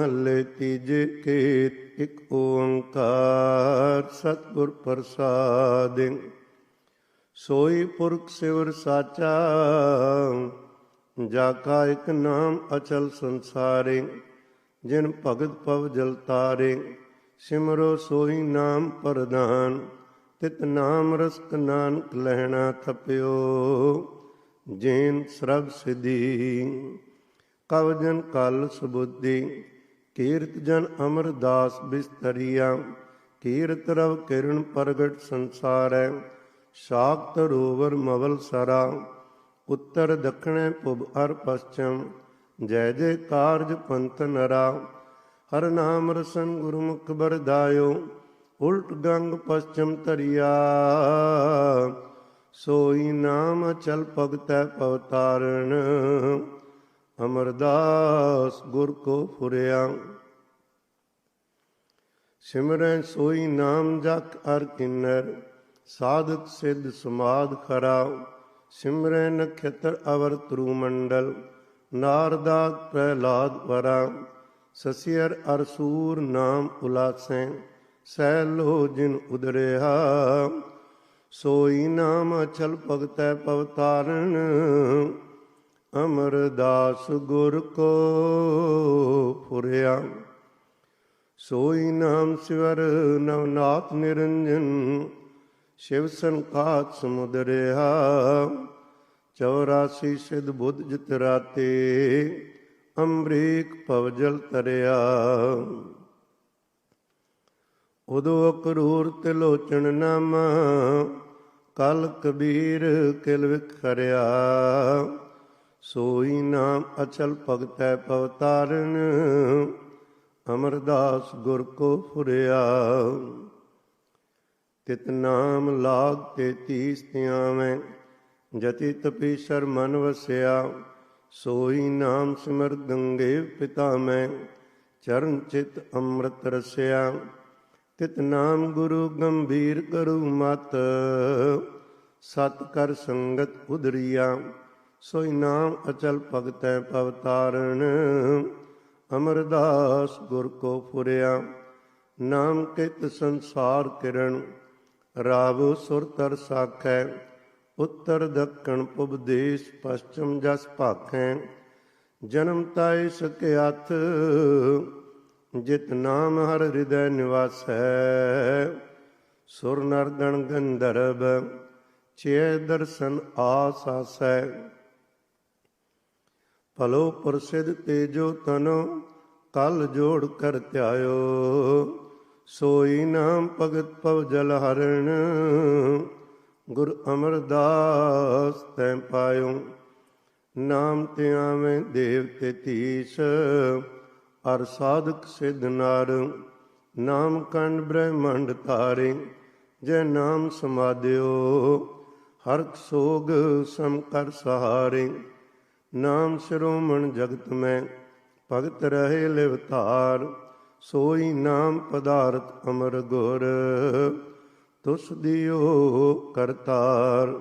ਹਲੇ ਤੀਜੇ ਕੇ ਇੱਕ ਓੰਕਾਰ ਸਤਿਗੁਰ ਪ੍ਰਸਾਦਿ। ਸੋਈ ਪੁਰਖ ਸਿਵਰ ਸਾਚਾ, ਜਾ ਕਾ ਇੱਕ ਨਾਮ ਅਚਲ ਸੰਸਾਰੇ, ਜਿਨ ਭਗਤ ਪਵ ਜਲ ਤਾਰੇ। ਸਿਮਰੋ ਸੋਈ ਨਾਮ ਪ੍ਰਦਾਨ ਤਿਤ ਨਾਮ ਰਸਕ ਨਾਨਕ ਲਹਿਣਾ ਥਪਿਓ। ਜੇਨ ਸਰਬ ਸਿਧੀ, ਕਵ ਜਨ ਕਲ ਸੁਬੁੱਧੀ। ਕੀਰਤ ਜਨ ਅਮਰਦਾਸ ਬਿਸਤਰੀਆ, ਕੀਰਤ ਰਵ ਕਿਰਨ ਪ੍ਰਗਟ ਸੰਸਾਰੈ, ਸ਼ਾਕਤ ਰੋਵਰ ਮਵਲ ਸਰਾ, ਉੱਤਰ ਦੱਖਣੈ ਪੁਬ ਅਰ ਪশ্ਚਮ ਜੈ ਜੈ ਕਾਰਜ ਪੰਤ ਨਰਾ। ਹਰ ਨਾਮ ਰਸਨ ਗੁਰਮੁਖ ਬਰਦਾਇਓ, ਉਲਟ ਗੰਗ ਪশ্ਚਮ ਤਰਿਆ ਸੋਈ ਨਾਮ ਚਲ ਭਗਤੈ ਪਵਤਾਰਣ ਅਮਰਦਾਸ ਗੁਰ ਕੋ ਫੁਰਿਆ। ਸਿਮਰੈ ਸੋਈ ਨਾਮ ਜਪ ਅਰ ਕਿੰਨਰ, ਸਾਧਕ ਸਿੱਧ ਸਮਾਦ ਖਰਾ। ਸਿਮਰੈ ਨਖਤਰ ਅਵਰ ਤਰੂ ਮੰਡਲ ਨਾਰਦਾ ਪ੍ਰਹਿਲਾਦ ਵਰਾ। ਸਸਿਅਰ ਅਰਸੂਰ ਨਾਮ ਉਲਾਸੈ ਸੈ ਲੋ ਜਿਨ ਉਦਰਿਆ। ਸੋਈ ਨਾਮ ਅਚਲ ਭਗਤੈ ਪਵਤਾਰਨ ਅਮਰਦਾਸ ਗੁਰ ਕੋ ਫੁਰਿਆ ਸੋਈ ਨਾਮ ਸਿਵਰ ਨਵਨਾਥ ਨਿਰੰਜਨ, ਸ਼ਿਵ ਸੰਕਾਤ ਸਮੁਦਰਿਆ 84 ਸਿਧ ਬੁੱਧ ਜਿਤ ਰਾਤੇ ਅੰਬਰੀਕ ਭਵਜਲ ਤਰਿਆ ਉਦੋਂ ਅਕਰੂਰ ਤਿਲੋਚਨ ਨਾਮ ਕਲ ਕਬੀਰ ਕਿਲ ਵਿਖਰਿਆ। ਸੋਈ ਨਾਮ ਅਚਲ ਭਗਤੈ ਪਵਤਾਰਨ ਅਮਰਦਾਸ ਗੁਰ ਕੋ ਫੁਰਿਆ। ਤਿਤ ਨਾਮ ਲਾਗ ਤੇ ਤੀਸ ਤਿਆਵੇਂ ਜਤੀ ਤਪੀਸ਼ਰ ਮਨ ਵਸਿਆ। ਸੋਈ ਨਾਮ ਸਿਮਰ ਗੰਗੇ ਪਿਤਾ ਮੈਂ ਚਰਨ ਚਿਤ ਅੰਮ੍ਰਿਤ ਰਸਿਆ। ਤਿਤ ਨਾਮ ਗੁਰੂ ਗੰਭੀਰ ਕਰੂ ਮਤ, ਸਤ ਕਰ ਸੰਗਤ ਉਦਰੀਆ ਸੋਈ ਨਾਮ ਅਚਲ ਭਗਤੈ ਪਵਤਾਰਨ ਅਮਰਦਾਸ ਗੁਰ ਕੋ ਫੁਰਿਆ, ਨਾਮ ਕਿਤ ਸੰਸਾਰ ਕਿਰਨ ਰਾਵ ਸੁਰ ਤਰ ਸਾਖੈ, ਉੱਤਰ ਦੱਖਣ ਪੁਬ ਦੇਸ਼ ਪਸ਼ਚਮ ਜਸ ਭਾਖੈ। ਜਨਮ ਤਾਇ ਸਕਿਆਥ ਜਿਤ ਨਾਮ ਹਰ ਹਿਰਦੈ ਨਿਵਾਸੈ। ਸੁਰ ਨਰ ਗਣ ਗੰਧਰਵ ਚੇ ਦਰਸ਼ਨ ਆਸ ਆਸੈ। ਭਲੋ ਪ੍ਰਸਿੱਧ ਤੇਜੋ ਤਨੋ ਕਲ ਜੋੜ ਕਰ ਧਿਆਇਓ। ਸੋਈ ਨਾਮ ਭਗਤ ਪਵ ਜਲ ਹਰਣ, ਗੁਰ ਅਮਰਦਾਸ ਤੈ ਪਾਇਓ। ਨਾਮ ਤੇ ਆਵੇਂ ਦੇਵ ਤੇ ਤੀਸ ਅਰ ਸਾਧਕ ਸਿਧ ਨਾਰ। ਨਾਮ ਕੰਡ ਬ੍ਰਹਮੰਡ ਤਾਰੇ ਜੈ ਨਾਮ ਸਮਾਦਿਓ ਹਰ ਸੋਗ ਸਮ ਕਰ ਸਹਾਰੇ। ਨਾਮ ਸ਼ਰੋਮਣ ਜਗਤ ਮੈਂ, ਭਗਤ ਰਹੇ ਲਿਵਤਾਰ ਸੋਈ ਨਾਮ ਪਦਾਰਥ ਅਮਰ ਗੁਰ, ਤੁਸ ਦਿਓ ਕਰਤਾਰ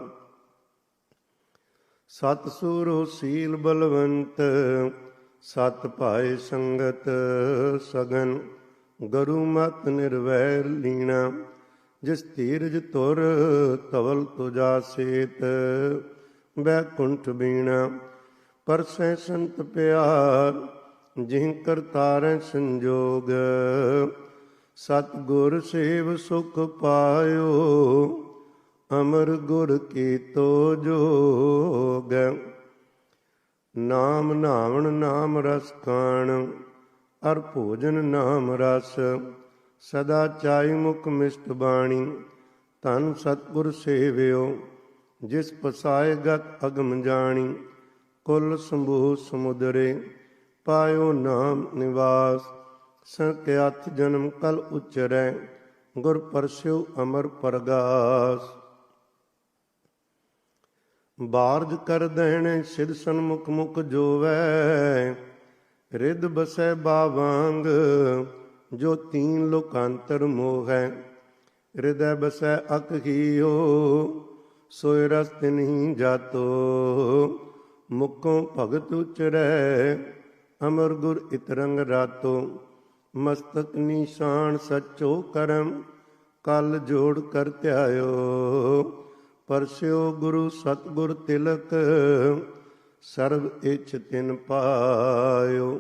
ਸਤ ਸੂਰੋ ਸੀਲ ਬਲਵੰਤ, ਸਤ ਭਾਏ ਸੰਗਤ ਸਗਨ, ਗੁਰੂ ਮਤ ਨਿਰਵੈਰ ਲੀਣਾ, ਜਿਸ ਧੀਰਜ ਤੁਰ ਤਵਲ ਤੁਜਾ ਸੇਤ ਬੈਕੁੰਠ ਬੀਣਾ। ਪਰਸੈ ਸੰਤ ਪਿਆਰ, ਜਿਹ ਕਰਤਾਰੈ ਸੰਜੋਗ। ਸਤ ਗੁਰ ਸੇਵ ਸੁਖ ਪਾਇਓ, ਅਮਰ ਗੁਰ ਕੀਤੋ ਜੋਗ। ਨਾਮ ਨਾਵਣ ਨਾਮ ਰਸ ਖਾਣ, ਅਰ ਭੋਜਨ ਨਾਮ ਰਸ। ਸਦਾ ਚਾਈ ਮੁਖ ਮਿਸ਼ਟ ਬਾਣੀ ਤਨ ਸਤਗੁਰ ਸੇਵਿਓ, ਜਿਸ ਪਸਾਏ ਗਤ ਅਗਮ ਜਾਣੀ। ਕੁਲ ਸੰਭੂ ਸਮੁਦਰੇ, ਪਾਇਓ ਨਾਮ ਨਿਵਾਸ। ਸੰਕਿਆਤ ਜਨਮ ਕਲ ਉਚਰੈ, ਗੁਰ ਪਰਸਿਓ ਅਮਰ ਪਰਗਾਸ। ਬਾਰਜ ਕਰ ਦੇਣੇ ਸਿਧ ਸਨਮੁਖ ਮੁਖ ਜੋਵੈ। ਰਿਦ ਬਸੈ ਬਾਵਾਂਗ, ਜੋ ਤੀਨ ਲੋਕਾਂਤਰ ਮੋਹ। ਹੈ ਹਿਰਦੈ ਬਸੈ ਅਕਹੀਓ ਸੋਇ ਰਸ ਤਿਨਹੀ ਜਾਤੋ। ਮੁਕੋਂ ਭਗਤ ਉਚਰੈ, ਅਮਰ ਗੁਰ ਇਤਰੰਗ ਰਾਤੋ। ਮਸਤਕ ਨਿਸ਼ਾਨ ਸਚੋ ਕਰਮ, ਕਲ ਜੋੜ ਕਰ ਧਿਆਇਓ। ਪਰਸਿਓ ਗੁਰੂ ਸਤਗੁਰ ਤਿਲਕ, ਸਰਬ ਇਛ ਤਿਨ ਪਾਇਓ।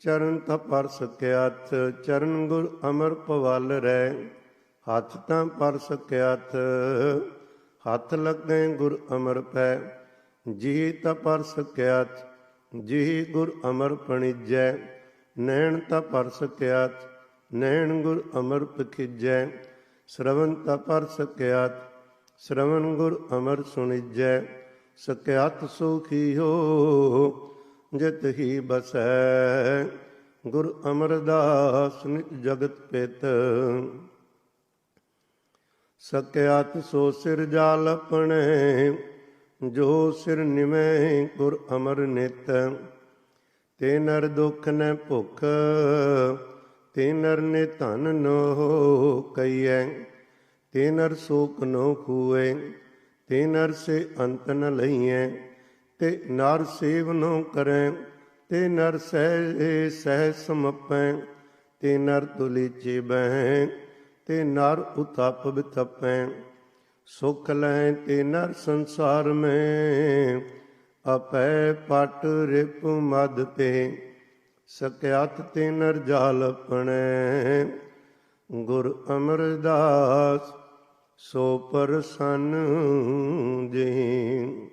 ਚਰਨ ਤਾਂ ਪਰ ਸਕਿਆਤ ਚਰਨ ਗੁਰ ਅਮਰ ਪਵਲ ਰਹਿ ਹੱਥ ਤਾਂ ਪਰ ਸਕਿਆਤ ਹੱਥ ਲੱਗੇ ਗੁਰ ਅਮਰ ਪੈ। ਜੀ ਤਪਰ ਪਰ ਸਕਿਆਤ ਜੀ ਗੁਰ ਅਮਰ ਪਣੀਜੈ, ਨੈਣ ਤਾਂ ਪਰ ਸਕਿਆਤ ਨੈਣ ਗੁਰ ਅਮਰ ਪਖਿਜੈ ਸ਼ਰਵਨ ਤਾਂ ਪਰ ਸਕਿਆਤ ਸ਼ਰਵਨ ਗੁਰ ਅਮਰ ਸੁਣੀਜੈ ਸਕਿਆਤ ਸੁਖੀ ਹੋ, ਜਿਤ ਹੀ ਬਸੈ, ਗੁਰ ਅਮਰਦਾਸ ਨਿਤ ਜਗਤ ਪਿਤ। ਸਕਿਆਤ ਸੋ ਸਿਰ ਜਾਲ ਆਪਣੇ ਜੋ ਸਿਰ ਨਿਮੈ ਗੁਰ ਅਮਰ ਨਿਤ, ਤੇ ਨਰ ਦੁਖ ਨ ਭੁਖ, ਤੇ ਨਰ ਨੇ ਧਨ ਨੋ ਕਈਐ, ਤੇ ਨਰ ਸੋਕ ਨੋ ਖੂਏ ਤੇ ਨਰ ਸੇ ਅੰਤ ਨ ਲਈਐ, ਤੇ ਨਰ ਸੇਵ ਨੋ ਕਰੈ, ਤੇ ਨਰ ਸਹਿ ਸਹਿ ਸਮਪੈ, ਤੇ ਨਰ ਤੁਲੀ ਬਹਿ ਤੇ ਨਰ ਉਤਪ ਬਿਥਪੈ ਸੁਖ ਲੈ ਤੇ ਨਰ ਸੰਸਾਰ ਮੈਂ, ਆਪੈ ਪਟ ਰਿਪ ਮਦ ਤੇ ਸਕਿਆਤ ਤੇ ਨਰ ਜਾਲ ਪਣੈ। ਗੁਰ ਅਮਰਦਾਸ, ਸੋ ਪਰਸਨ ਜੀ।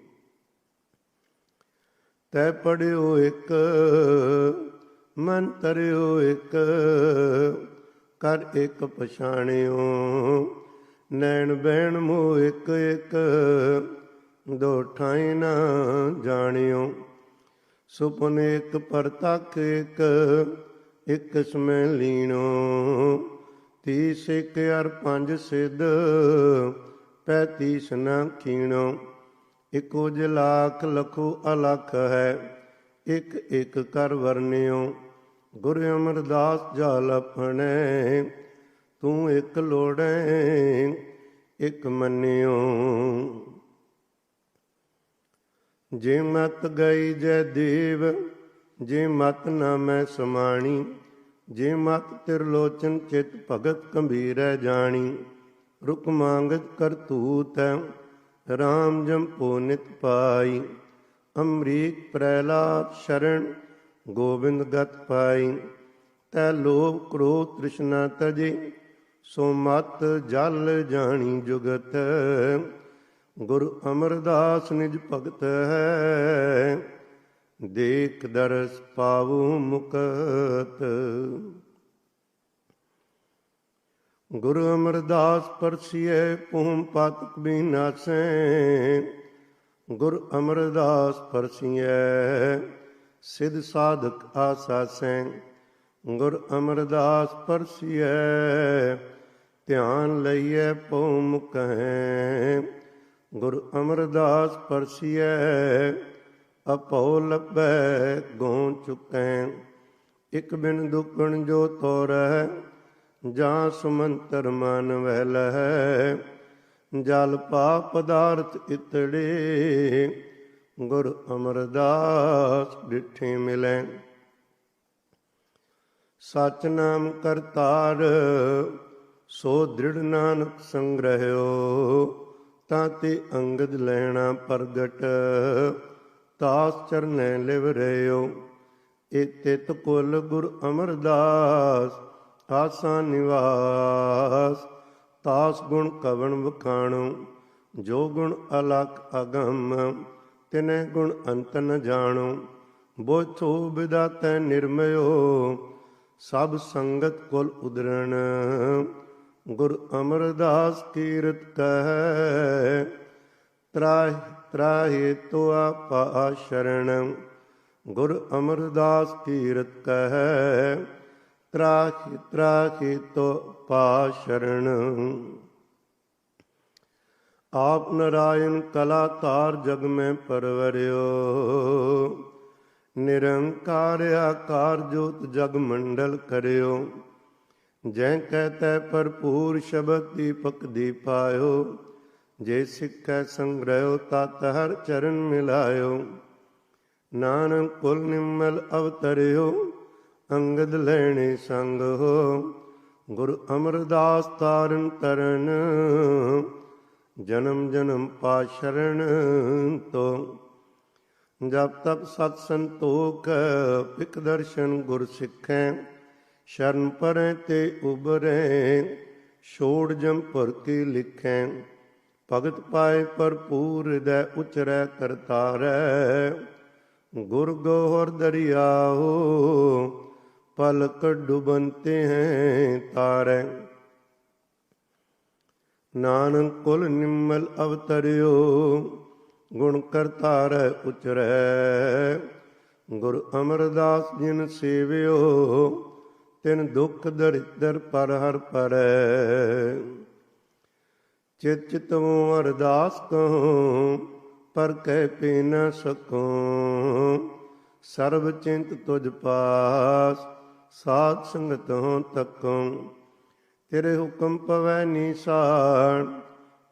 ਤੈ ਪੜਿਓ ਇੱਕ, ਮਨ ਤਰਿਓ ਇੱਕ, ਕਰ ਇੱਕ ਪਛਾਣਿਓ। ਨੈਣ ਬਹਿਣ ਮੋ ਇੱਕ ਇੱਕ, ਦੋ ਠਾਈ ਨਾ ਜਾਣਿਓ। ਸੁਪਨ ਇੱਕ ਪਰਤਕ ਇੱਕ ਇੱਕ ਸਮੈ ਲੀਣੋ। ਤੀਸ ਇੱਕ ਅਰ ਪੰਜ ਸਿੱਧ ਪੈਤੀਸ ਨਾ ਕੀਣੋ ਇਕੋ ਜਲਾਖ ਲਖੋ ਅਲਖ ਹੈ, ਇਕ ਇੱਕ ਕਰ ਵਰਨਿਓ ਗੁਰ ਅਮਰਦਾਸ ਜਲ ਆਪਣੇ ਤੂੰ ਇੱਕ ਲੋੜੈ, ਇਕ ਮੰਨਿਓ। ਜੇ ਮਤ ਗਈ ਜੈ ਦੇਵ, ਜੇ ਮਤ ਨਾ ਮੈਂ ਸਮਾਣੀ, ਜੇ ਮਤ ਤਿਰਲੋਚਨ ਚਿਤ ਭਗਤ ਗੰਭੀਰੈ ਜਾਣੀ, ਰੁਕ ਮੰਗਤ ਕਰਤੂਤ ਰਾਮ ਜੰਪੋ ਨਿਤ ਪਾਈ। ਅਮਰੀਕ ਪ੍ਰਹਿਲਾਦ ਸ਼ਰਣ ਗੋਬਿੰਦ ਗਤ ਪਾਈ। ਤੈ ਲੋਭ ਕ੍ਰੋਧ ਤ੍ਰਿਸ਼ਨਾ ਤਜੇ ਸੋ ਮਤ ਜਲ ਜਾਣੀ ਜੁਗਤ, ਗੁਰ ਅਮਰਦਾਸ ਨਿਜ ਭਗਤ ਹੈ। ਦੇਖ ਦਰਸ ਪਾਵੂ ਮੁਕਤ। ਗੁਰੂ ਅਮਰਦਾਸ ਪਰਸੀਏ ਪੂਮ ਪਾਤਕ ਬਿਨਾਸੈ। ਗੁਰ ਅਮਰਦਾਸ ਪਰਸੀਏ ਸਿਧ ਸਾਧਕ ਆਸਾਸੈ। ਗੁਰ ਅਮਰਦਾਸ ਪਰਸੀਏ ਧਿਆਨ ਲਈਏ ਪਉ ਕਹੈ। ਗੁਰ ਅਮਰਦਾਸ ਪਰਸੀਏ ਅਪਉ ਲੱਭੈ ਗਉ ਚੁਕੈ। ਇਕ ਬਿਨ ਦੁਕਣ ਜੋ ਤੋਰੈ, ਜਾਂ ਸੁਮੰਤਰ ਮਨ ਵਹਿ ਲਹੈ। ਜਲ ਪਾ ਪਦਾਰਥ ਇਤੜੇ, ਗੁਰ ਅਮਰਦਾਸ ਡਿਠੇ ਮਿਲੈ। ਸਚ ਨਾਮ ਕਰਤਾਰ ਸੋ ਦ੍ਰਿੜ ਨਾਨਕ ਸੰਗ੍ਰਹਿਓ, ਤਾਂ ਤੇ ਅੰਗਦ ਲੈਣਾ ਪ੍ਰਗਟ। ਤਾਸ ਚਰਨੈ ਲਿਵ ਰਿਓ ਤਿਤ ਕੁਲ ਗੁਰ ਅਮਰਦਾਸ, ਆਸਾ ਨਿਵਾਸ। ਤਾਸ ਗੁਣ ਕਵਣ ਵਖਾਣੋ, ਜੋ ਗੁਣ ਅਲਕ ਅਗਮ, ਤਿਨੈ ਗੁਣ ਅੰਤ ਨ ਜਾਣੋ। ਬੋਥੋ ਵਿਦਾਤੈ ਨਿਰਮਯੋ, ਸਭ ਸੰਗਤ ਕੁਲ ਉਦਰਣ। ਗੁਰ ਅਮਰਦਾਸ ਕੀਰਤ ਕਹੈ, ਤਰਾਹਿ ਤਰਾਹਿ ਤੋ ਆਪਾ ਸ਼ਰਣ। ਗੁਰ ਅਮਰਦਾਸ ਕੀਰਤ ਕਹੈ ਤਰਾਖਿ ਤਰਾਖਿ ਤੋ ਪਾ ਸ਼ਰਣ। ਆਪ ਨਰਾਇਣ ਕਲਾ ਤਾਰ ਜਗ ਮੈਂ ਪਰਵਰਿਓ, ਨਿਰੰਕਾਰ ਆਕਾਰ ਜੋਤ ਜਗ ਮੰਡਲ ਕਰਿਓ। ਜੈ ਕਹਤੈ ਭਰਪੂਰ ਸ਼ਬਦ ਦੀਪਕ ਦੀਪਾਇਓ, ਜੇ ਸਿੱਖੈ ਸੰਗ੍ਰਹਿਓ ਤਤ ਹਰ ਚਰਨ ਮਿਲਾਇਓ। ਨਾਨਕ ਕੁਲ ਨਿਮਲ ਅਵਤਰਿਓ, ਅੰਗਦ ਲੈਣੇ ਸੰਗ ਹੋ। ਗੁਰ ਅਮਰਦਾਸ ਤਾਰਨ ਤਰਨ, ਜਨਮ ਜਨਮ ਪਾ ਸ਼ਰਨ ਤੋ। ਜਪ ਤਪ ਸਤ ਸੰਤੋਖ, ਪਿਕ ਦਰਸ਼ਨ ਗੁਰ ਸਿੱਖੈ ਸ਼ਰਨ ਪਰੈ ਤੇ ਉਬਰੈ, ਛੋੜ ਜਮ ਭਰ ਕੇ ਲਿਖੈ। ਭਗਤ ਪਾਏ ਭਰਪੂਰ ਦੈ ਉਚਰੈ ਕਰਤਾਰੈ। ਗੁਰ ਗੋਹਰ ਦਰਿਆਓ, ਪਲਕ ਡੁਬੰਤੇ ਹੈ ਤਾਰੈ। ਨਾਨਕ ਕੁਲ ਨਿਮਲ ਅਵਤਰਿਓ, ਗੁਣ ਕਰਤਾਰੈ ਉਚਰੈ। ਗੁਰ ਅਮਰਦਾਸ ਜਿਨ ਸੇਵਿਓ ਤਿਨ ਦੁਖ ਦਰਿਦਰ ਪਰ ਹਰ ਪਰ। ਚਿਤ ਚਿਤਵੋ ਅਰਦਾਸ ਕਹੂੰ, ਪਰ ਕਹਿ ਪੀ ਨ ਸਕੂੰ ਸਰਬ ਚਿੰਤ ਤੁਝ ਪਾਸ, ਸਾਧ ਸੰਗਤ ਹੋਂ ਤਕੂੰ ਤੇਰੇ ਹੁਕਮ ਪਵੈ ਨੀਸਾਨ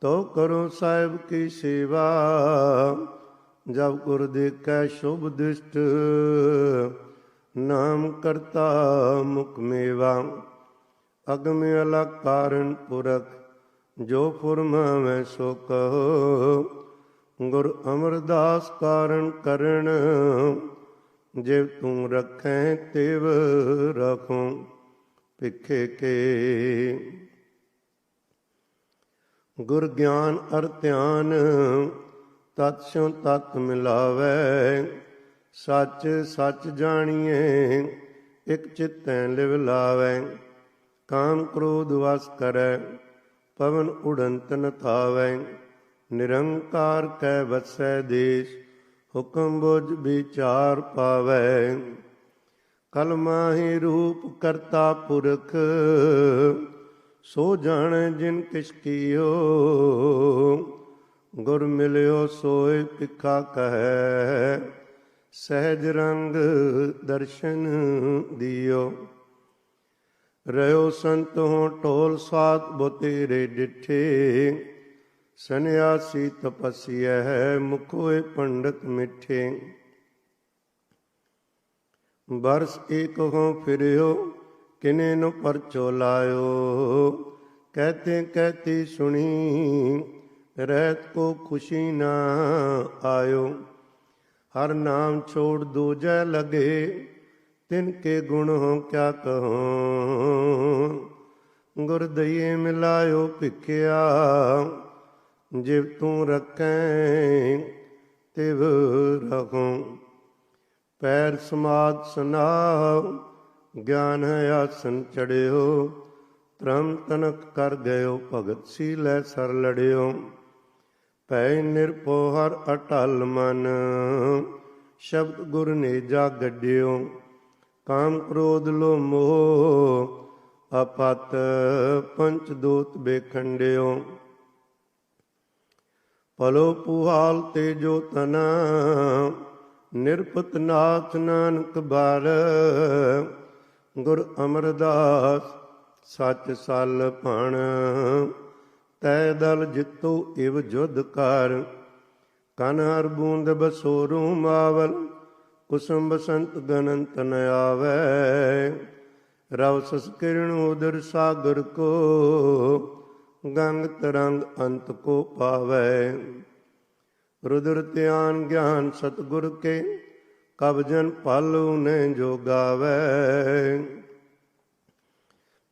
ਤੋ ਕਰੋ ਸਾਹਿਬ ਕੀ ਸੇਵਾ। ਜਬ ਗੁਰ ਦੇਖੈ ਸ਼ੁਭ ਦਿਸ਼ਟ ਨਾਮ ਕਰਤਾ ਮੁਖ ਮੇਵਾ, ਅਗਮ ਅਲਗ ਕਾਰਨ ਪੁਰਖ, ਜੋ ਫੁਰਮਾਵੇ ਸੋ ਕਹੋ। ਗੁਰ ਅਮਰਦਾਸ ਕਾਰਨ ਕਰਨ, ਜਿਵ ਤੂੰ ਰਖੈ ਤਿਵ ਰਖੂੰ, ਭਿਖੇ ਕੇ। ਗੁਰ ਗਿਆਨ ਅਰ ਧਿਆਨ, ਤਤ ਸਿਉ ਤਤ ਮਿਲਾਵੈ ਸੱਚ ਸੱਚ ਜਾਣੀਏ, ਇਕ ਚਿਤੈ ਲਿਵ ਲਾਵੈ, ਕਾਮ ਕ੍ਰੋਧ ਵਸ ਕਰੈ, ਪਵਨ ਉਡੰਤ ਨ ਥਾਵੈ। ਨਿਰੰਕਾਰ ਕੈ ਵਸੈ ਦੇਸ਼, ਹੁਕਮ ਬੁਝ ਵਿਚਾਰ ਪਾਵੈ। ਕਲਮਾਹੀ ਰੂਪ ਕਰਤਾ ਪੁਰਖ, ਸੋ ਜਾਣੈ ਜਿਨ ਕਿਛ ਕੀਓ। ਗੁਰ ਮਿਲਿਓ ਸੋਇ ਪਿਖਾ ਕਹੈ। ਸਹਿਜ ਰੰਗ ਦਰਸ਼ਨ ਦਿਓ। ਰਿਓ ਸੰਤੋਂ ਟੋਲ ਸਾਤ ਬਤੇਰੇ ਡਿਠੇ। ਸੰਿਆਸੀ ਤਪਸੀਐ ਮੁਖੋਏ ਪੰਡਤ ਮਿੱਠੇ। ਬਰਸ ਏਕ ਹੋ ਫਿਰਿਓ, ਕਿਨੇ ਨੂੰ ਪਰਚੋ ਲਾਇਓ। ਕਹਤੇ ਕਹਤੀ ਸੁਣੀ, ਰਹਿਤ ਕੋ ਖੁਸ਼ੀ ਨਾ ਆਇਓ। ਹਰ ਨਾਮ ਛੋੜ ਦੂਜੈ ਲਗੇ, ਤਿਨ ਕੇ ਗੁਣ ਹੋ ਕਿਆ ਕਹੋ। ਗੁਰ ਦਈਏ ਮਿਲਾਇਓ ਭਿਖਿਆ, ਜਿਵ ਤੂੰ ਰੱਖੈ, ਤਿਵ ਰਖੂੰ। ਪੈਰ ਸਮਾਦ ਸੁਨਾਵ ਗਿਆਨ ਆਸਨ ਚੜਿਓ ਤ੍ਰਮ ਤਨਕ ਕਰ ਗਇਓ, ਭਗਤ ਸੀ ਲੈ ਸਰ ਲੜਿਓ। ਭੈ ਨਿਰਪੋ ਹਰ ਅਟਲ ਮਨ, ਸ਼ਬਦ ਗੁਰ ਨੇ ਜਾ ਗੱਡਿਓ ਕਾਮ ਕ੍ਰੋਧ ਲੋ ਮੋਹ ਆਪਤ ਪੰਚ ਦੋਤ ਬੇਖੰਡਿਓ ਪਲੋ ਪੁਹਾਲ ਤੇ ਜੋ ਤਨਾ, ਨਿਰਪਤ ਨਾਥ ਨਾਨਕ ਬਾਰ, ਗੁਰ ਅਮਰਦਾਸ ਸੱਚ ਸਲ ਭਣ। ਤੈ ਦਲ ਜਿਤੋ ਇਵ ਜੁਧ ਕਰ ਕਨ ਹਰ ਬੂੰਦ ਬਸੋਰੂ ਮਾਵਲ, ਕੁਸਮ ਬਸੰਤ ਗਨੰਤ ਨ ਆਵੈ। ਰਵ ਸਸ ਕਿਰਣ ਉਦਰ ਸਾਗਰ ਕੋ, ਗੰਗ ਤਰੰਗ ਅੰਤ ਕੋ ਪਾਵੈ। ਰੁਦਰ ਧਿਆਨ ਗਿਆਨ ਸਤਗੁਰ ਕੇ, ਕਬ ਜਨ ਪਾਲੂ ਨੇ ਜੋਗਾਵੈ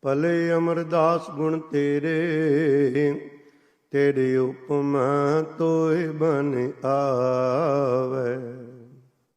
ਭਲੇ ਅਮਰਦਾਸ ਗੁਣ ਤੇਰੇ ਤੇਰੇ ਉਪਮਾ ਤੋਏ ਬਨ ਆਵੈ।